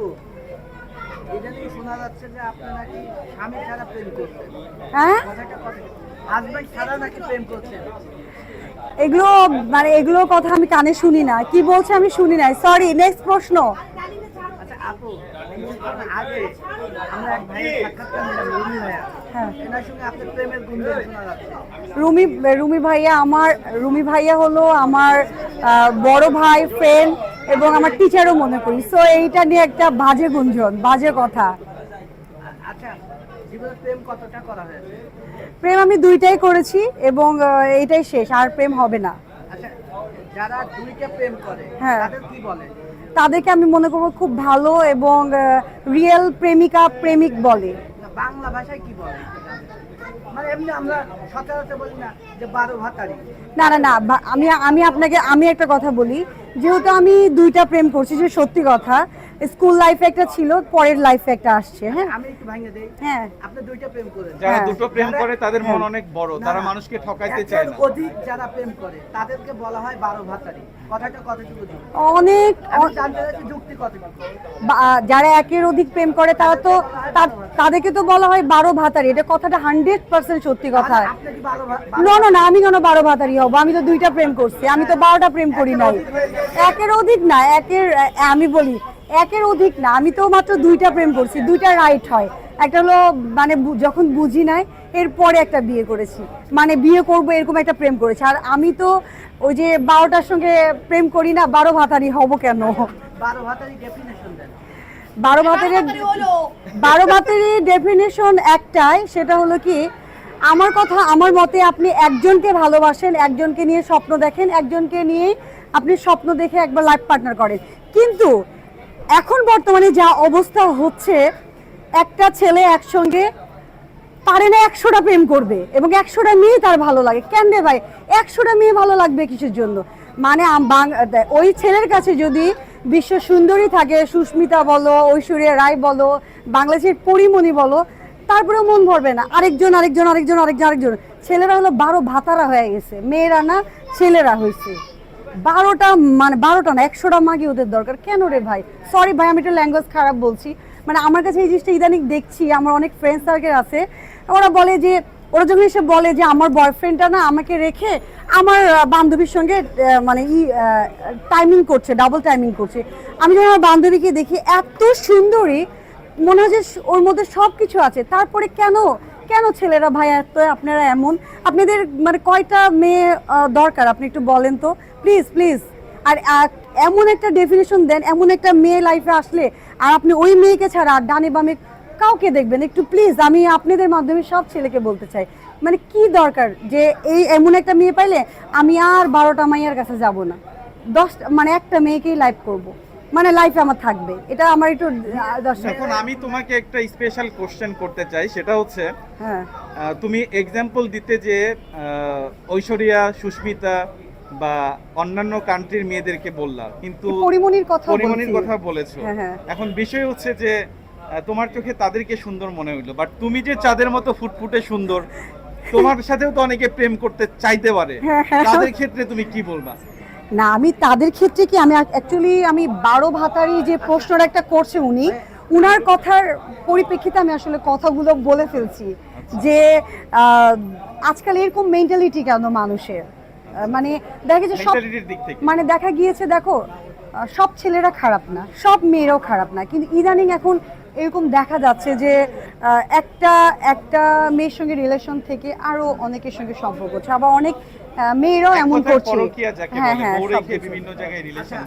আপু এটা নিয়ে শোনা যাচ্ছে যে আপনি নাকি স্বামী ছাড়া প্রেম করছেন। হ্যাঁ? কথাটা ছাড়া নাকি প্রেম করছেন? এগুলো মানে এগুলো কথা আমি কানে শুনি না। কি বলছে আমি শুনি নাই। সরি নেক্সট প্রশ্ন। আচ্ছা আপু আগে আমরা এক ভাইয়ের সাক্ষাৎকার নিলাম রুমি ভাইয়া। হ্যাঁ। রুমি রুমি ভাইয়া আমার রুমি ভাইয়া হলো আমার বড় ভাই ফ্রেন্ড এবং আমার টিচারও মনে করি। সো এইটা নিয়ে একটা বাজে গুঞ্জন বাজে কথা। আচ্ছা প্রেম আমি দুইটাই করেছি এবং আহ, এইটাই শেষ আর প্রেম হবে না। আচ্ছা যারা দুইটা প্রেম করে হ্যাঁ। তাদের কি বলে? তাদেরকে আমি মনে করব খুব ভালো এবং রিয়েল প্রেমিকা প্রেমিক বলে। বাংলা ভাষায় কি বলে? মানে না না না আমি আমি আপনাকে আমি একটা কথা বলি। যেহেতু আমি দুইটা প্রেম করছি যে সত্যি কথা স্কুল লাইফে একটা ছিল পরের লাইফে একটা আসছে হ্যাঁ? আমি একটু ভাঙে দেই। হ্যাঁ। আপনি দুইটা প্রেম করেন। যারা হ্যাঁ। দুটো প্রেম করে তাদের মন হ্যাঁ। অনেক বড়। তারা মানুষকে ঠকাইতে চায় না। অধিক যারা প্রেম করে তাদেরকে বলা হয় বারো ভাতারি। কথাটা কতটুকু? অনেক জানতে যুক্তি কতটুকু? যারা একের অধিক প্রেম করে তারা তো তা- তাদেরকে তো বলা হয় বারো ভাতারি। এটা কথাটা হান্ড্রেড পার্সেন্ট সত্যি কথা। ভা- বারো না না না আমি কেন বারো ভাতারি হব? আমি তো দুইটা প্রেম করছি। আমি তো বারোটা প্রেম করি নাই। একের অধিক না একের আমি বলি একের অধিক না আমি তো মাত্র দুইটা প্রেম করছি। দুইটা রাইট হয়। একটা হলো মানে যখন বুঝি নাই এরপরে একটা বিয়ে করেছি। মানে বিয়ে করব এরকম একটা প্রেম করেছি। আর আমি তো ওই যে বারোটার সঙ্গে প্রেম করি না বারো ভাতারি হব কেন? বারো ভাতারি ডেফিনেশন দেন। বারো ভাতের বারো ভাতের ডেফিনেশন একটাই সেটা হলো কি আমার কথা আমার মতে আপনি একজনকে ভালোবাসেন একজনকে নিয়ে স্বপ্ন দেখেন একজনকে নিয়ে আপনি স্বপ্ন দেখে একবার লাইফ পার্টনার করেন। কিন্তু এখন বর্তমানে যা অবস্থা হচ্ছে একটা ছেলে একসঙ্গে পারে না একশোটা প্রেম করবে এবং একশোটা মেয়ে তার ভালো লাগে। কেন রে ভাই? একশোটা মেয়ে ভালো লাগবে কিসের জন্য? মানে ওই ছেলের কাছে যদি বিশ্ব সুন্দরী থাকে, সুস্মিতা বলো, ঐশ্বরিয়া রায় বলো, বাংলাদেশের পরিমণি বলো, তারপরেও মন ভরবে না। আরেকজন আরেকজন আরেকজন আরেকজন আরেকজন। ছেলেরা হলো বারো ভাতারা হয়ে গেছে। মেয়েরা না, ছেলেরা হয়েছে। বারোটা মানে বারোটা না, একশোটা মাগি ওদের দরকার। কেন রে ভাই? সরি ভাই, আমি একটু ল্যাঙ্গুয়েজ খারাপ বলছি। মানে আমার কাছে এই জিনিসটা ইদানিং দেখছি, আমার অনেক ফ্রেন্ড সার্কেল আছে। ওরা বলে যে ওরা যখন এসে বলে যে আমার বয়ফ্রেন্ডটা না আমাকে রেখে আমার বান্ধবীর সঙ্গে মানে ই টাইমিং করছে ডাবল টাইমিং করছে, আমি যখন আমার বান্ধবীকে দেখি, এত সুন্দরী, মনে হয় যে ওর মধ্যে সব কিছু আছে, তারপরে কেন কেন ছেলেরা ভাই এত, আপনারা এমন? আপনাদের মানে কয়টা মেয়ে দরকার? আপনি একটু বলেন তো। প্লিজ প্লিজ আর এমন একটা ডেফিনেশন দেন, এমন একটা মেয়ে লাইফে আসলে, আর আপনি ওই মেয়েকে ছাড়া আর ডানে বামে কাউকে দেখবেন একটু প্লিজ আমি আপনাদের মাধ্যমে সব ছেলেকে বলতে চাই। মানে কি দরকার যে এই এমন একটা মেয়ে পাইলে আমি আর বারোটা মাইয়ার কাছে যাব না। দশ মানে একটা মেয়েকেই লাইফ করব। মানে লাইফে আমার থাকবে। এটা আমার একটু দর্শক এখন আমি তোমাকে একটা স্পেশাল কোশ্চেন করতে চাই। সেটা হচ্ছে হ্যাঁ। তুমি এক্সাম্পল দিতে যে ঐশ্বরিয়া সুস্মিতা বা অন্যান্য কান্ট্রির মেয়েদেরকে বললা। কিন্তু এই পরিমণির কথা পরিমণির কথা বলেছ। হ্যাঁ, হ্যাঁ। এখন বিষয় হচ্ছে যে তোমার চোখে তাদেরকে সুন্দর মনে হইল বাট তুমি যে চাঁদের মতো ফুটফুটে সুন্দর তোমার সাথেও তো অনেকে প্রেম করতে চাইতে পারে। হ্যাঁ। তাদের ক্ষেত্রে তুমি কি বলবা? না আমি তাদের ক্ষেত্রে কি আমি অ্যাকচুয়ালি আমি বারো ভাতারি যে প্রশ্নটা একটা করছে উনি উনার কথার পরিপ্রেক্ষিতে আমি আসলে কথাগুলো বলে ফেলছি যে আহ, আজকাল এরকম মেন্টালিটি কেন মানুষের? মানে দেখা যে সব দিক থেকে। মানে দেখা গিয়েছে দেখো সব ছেলেরা খারাপ না সব মেয়েরাও খারাপ না। কিন্তু ইদানিং এখন এরকম দেখা যাচ্ছে যে একটা একটা মেয়ের সঙ্গে রিলেশন থেকে আরও অনেকের সঙ্গে সম্পর্ক হচ্ছে। আবার অনেক মেয়েরাও এমন করছে। হ্যাঁ হ্যাঁ। বিভিন্ন জায়গায় রিলেশন